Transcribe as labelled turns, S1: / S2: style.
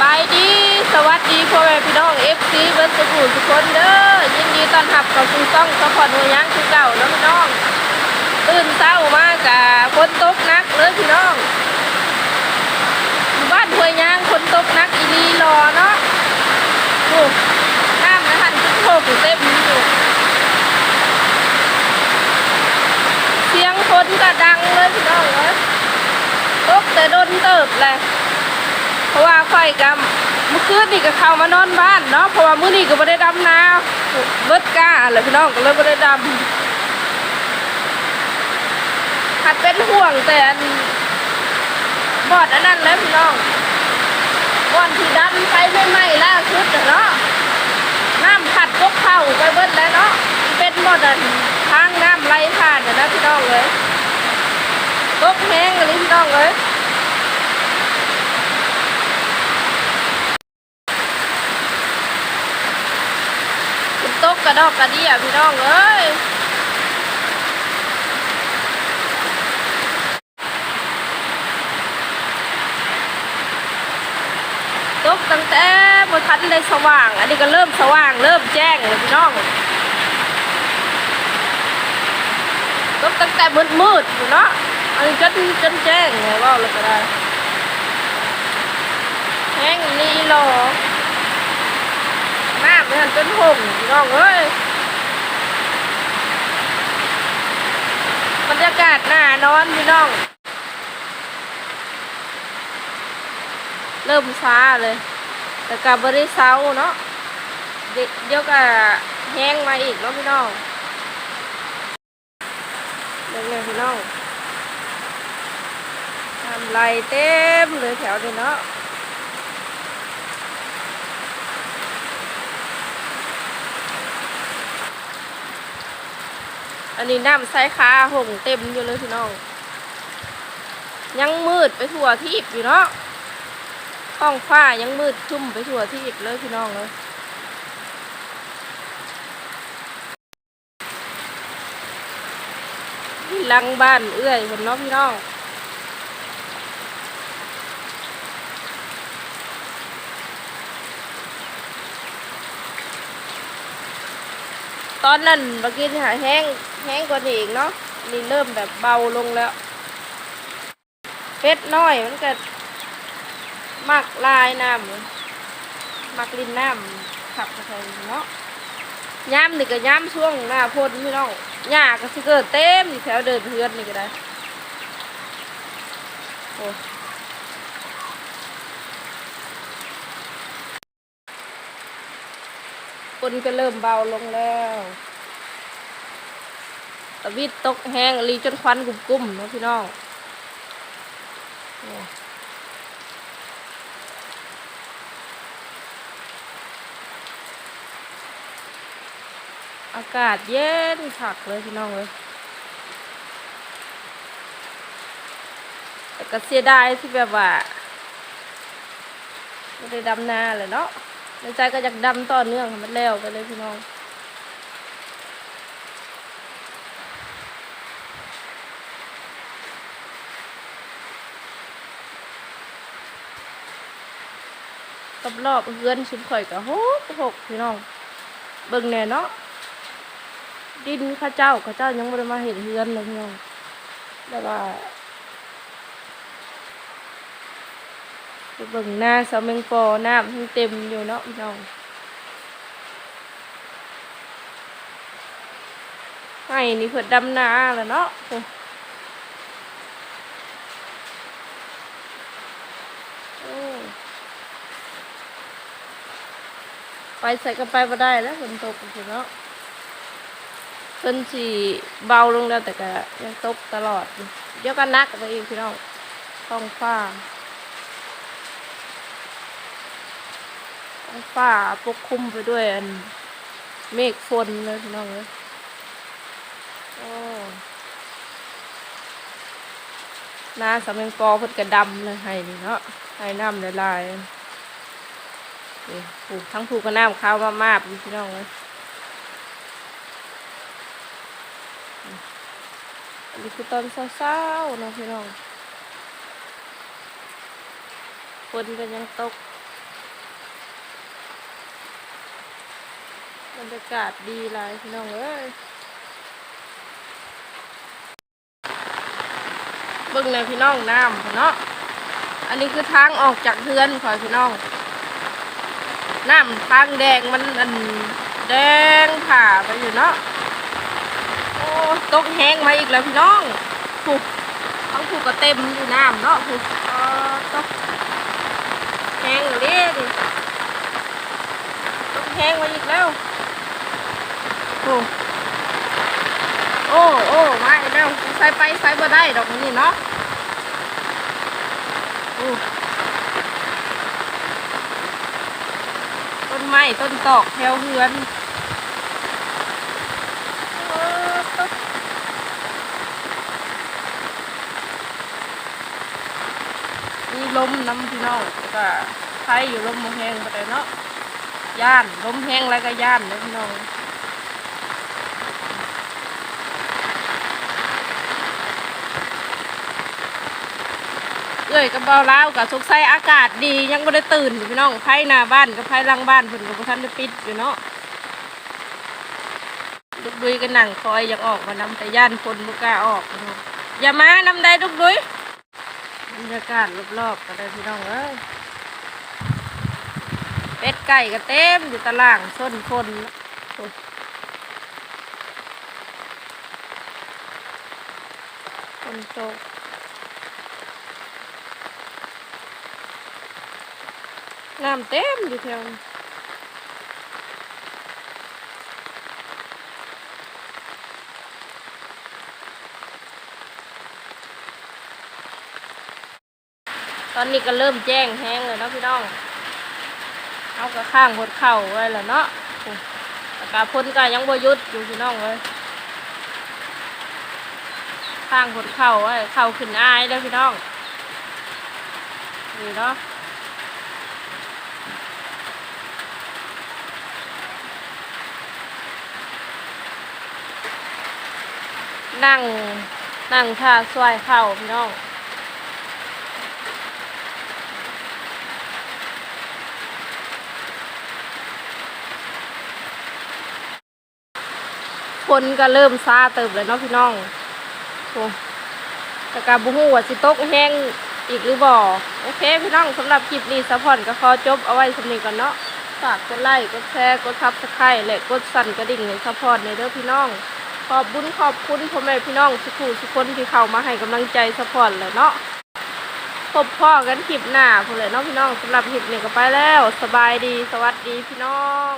S1: บายดี สวัสดีพ่อแม่พี่น้องเอฟซีเบิร์สบูทุกคนเด้อยินดีต้อนรับเข้าสู่ช่องสปอร์ตหัวยังคือเก่าเนาะพี่น้อง ตื่นเช้ามากะฝนตกนักเลยพี่น้องอยู่บ้านหัวยังฝนตกนักอีนีรอเนาะโอ้น้ำนะทันทุกโถกเต็มอยู่เสียงฝนก็ดังเลยพี่น้องเอ้ยตกแต่โดนเติบเลยเพราะ อยกับเมื่อคืนนี่ก็เข้ามานอนบ้านเนาะเพราะว่ามื้อนี้ก็บ่ได้ดำนาเบิดก้าแหละพี่น้องก็เลยบ่ได้ดำหัดเป็นห่วงแต่บอดอันนั้นแล้วพี่น้องบอนที่ดันไปไม่ไหม้ล่าสุดเนาะน้ำผัดกกเข้าไปเบิดแล้วเนาะเป็นบอดอันทางน้ำไหลผ่านนะพี่น้องเลยกกแห้งอะไรพี่น้องเลย ฝนต กระดอกกระเดียพี่น้องเอ้ยตกตั้งแต่บนทันได้สว่าง อันนี้ก็เริ่มสว่าง เริ่มแจ้งเลยพี่น้องตกตั้งแต่มืดมืดอยู่เนาะอันนี้จนจนแจ้งเลยว่าเลยก็ได้แห้งนี่หรอ น้ำมัน จนห่มพี่น้องเอ้ยบรรยากาศหน้านอนพี่น้อง เริ่มช้าเลย แต่กับบริเซาเนาะเดี๋ยวก็แห้งมาอีกเนาะพี่น้องเดี๋ยวเนี่ยพี่น้องทำไรเต็มเลยแถวนี้เนาะ อันนี้น้ำใส่ขาหงเต็มอยู่เลยพี่น้อง ยังมืดไปทั่วทีบอยู่เนาะท้องฟ้ายังมืดชุ่มไปทั่วทีบเลยพี่น้องเลยที่ลังบ้านเอื้อยคนเนาะพี่น้อง ตอนนั้นเมื่อกี้หาแห้งแห้งกว่านี้อีกเนาะนี่เริ่มแบบเบาลงแล้วเป็ดน้อยมันก็มักลายน้ำมักลินน้ำขับไปเนาะย้ำนี่ก็ย้ำช่วงหน้าพ้นพี่น้องหญ้าก็สิเกิดเต็มอยู่แถวเดินเพื่อนนี่ก็ได้โอ้ คนก็เริ่มเบาลงแล้วตะวิดตกแห้งรีจนควันกลุ่มๆนะพี่น้องโอ้อากาศเย็นฉักเลยพี่น้องเลยแต่ก็เสียดายที่แบบว่าไม่ได้ดำนาเลยเนาะ ในใจก็อยากดำต่อเนื่องมันแล้วไปเลยพี่น้องกับรอบเฮือนชุมข่อยกับหกหกพี่น้อง เบิ่งแน่เนาะดินข้าเจ้าข้าเจ้ายังไม่ได้มาเห็นเฮือนเลยพี่น้องแล้วก็ ไปเบิ่งหน้าเสาแมงปอน้ำทั้งเต็มอยู่เนาะพี่น้องไห้นี่เพิ่นดำนาแล้วเนาะไปใส่กันไปบ่ได้แล้วฝนตกอยู่เนาะเพิ่นสิเบาลงแล้วแต่ก็ยังตกตลอดเดี๋ยวก็นักไปอีกพี่น้องท้องฟ้า ท้าปกคลุมไปด้วยอันเมฆฝนเลยพี่น้องเลยโอ้หน้าสำเพ็งปอเพิ่นกระดำเลยให้นี่เนาะให้น้ำละลายๆนี่ผูกทั้งผูกกระน้ำข้าวมามาบพี่น้องเลยอันนี้คือตอนเศร้าๆนะพี่น้องฝนก็ยังตก บรรยากาศดีหลายพี่น้องเอ้ยเบิ่งเลยพี่น้องน้ำเนาะอันนี้คือทางออกจากเฮือนคอยพี่น้องน้ำทางแดงมันอันแดงผ่าไปอยู่เนาะโอ้ตกแห้งมาอีกแล้วพี่น้องผูกทั้งผูกก็เต็มอยู่น้ำเนาะผูกเออตกแห้งเลยดิตกแห้งมาอีกแล้ว อ้โอ้โอ้มาอีกแล้วใส่ไปใส่บ่ได้ดอกนี่เนาะโอ้ต้นไม้ต้นตอกแถวเฮือนเออต๊ะมีลมน้ำพี่น้องก็ไทยอยู่ลมบ่แห้งไปเลยเนาะย่านลมแห้งแล้วก็ย่านเลยพี่น้อง เอ้ยกับเบาแล้วกับสกใสอากาศดียังไม่ได้ตื่นอยู่พี่น้องไพ่หน้าบ้านกับไพ่ลังบ้านเพิ่นกับท่านได้ปิดอยู่เนาะลูกดุยก็นั่งคอยอยากออกมานำแต่ย่านคนบ่กล้าออกน้อย่ามานำได้ลูกดุยบรรยากาศรอบๆก็ได้พี่น้องเอ้ยเป็ดไก่ก็เต็มอยู่ตารางส้นคนคนโต น้ำเต็มอยู่แถวนี้ตอนนี้ก็เริ่มแจ้งแห้งเลยเนาะพี่น้อง เอากระข้างหดเข่าไว้แล้วเนาะอ้แต่กาพ้นก็ยังบ่หยุดอยู่พี่น้องเลยข้างหดเข่าไว้เข่าขึ้นอายแล้วพี่น้อง นี่เนาะ นั่งนั่งท่าสวยเข่าพี่น้องคนก็เริ่มซาเติบเลยเนาะพี่น้องโอ้ต่การบุหูว่าสิตกแห้งอีกหรือบ่โอเคพี่น้องสำหรับคลิปนี้สะพอนก็ขอจบเอาไว้สำนี้ก่อนเนาะฝากกดไลค์กดแชร์กดทับสไครต์และกดสั่นกระดิ่งในสะพอนในเด้อพี่น้อง ขอบบุญขอบคุณพ่อแม่พี่น้องสุขุสุคนที่เข้ามาให้กำลังใจสปอร์ตเลยเนาะพบพ่อกันคลิปหน้าพูดเลยเนาะพี่น้องสำหรับคลิปนี้ก็ไปแล้ว สบายดีสวัสดีพี่น้อง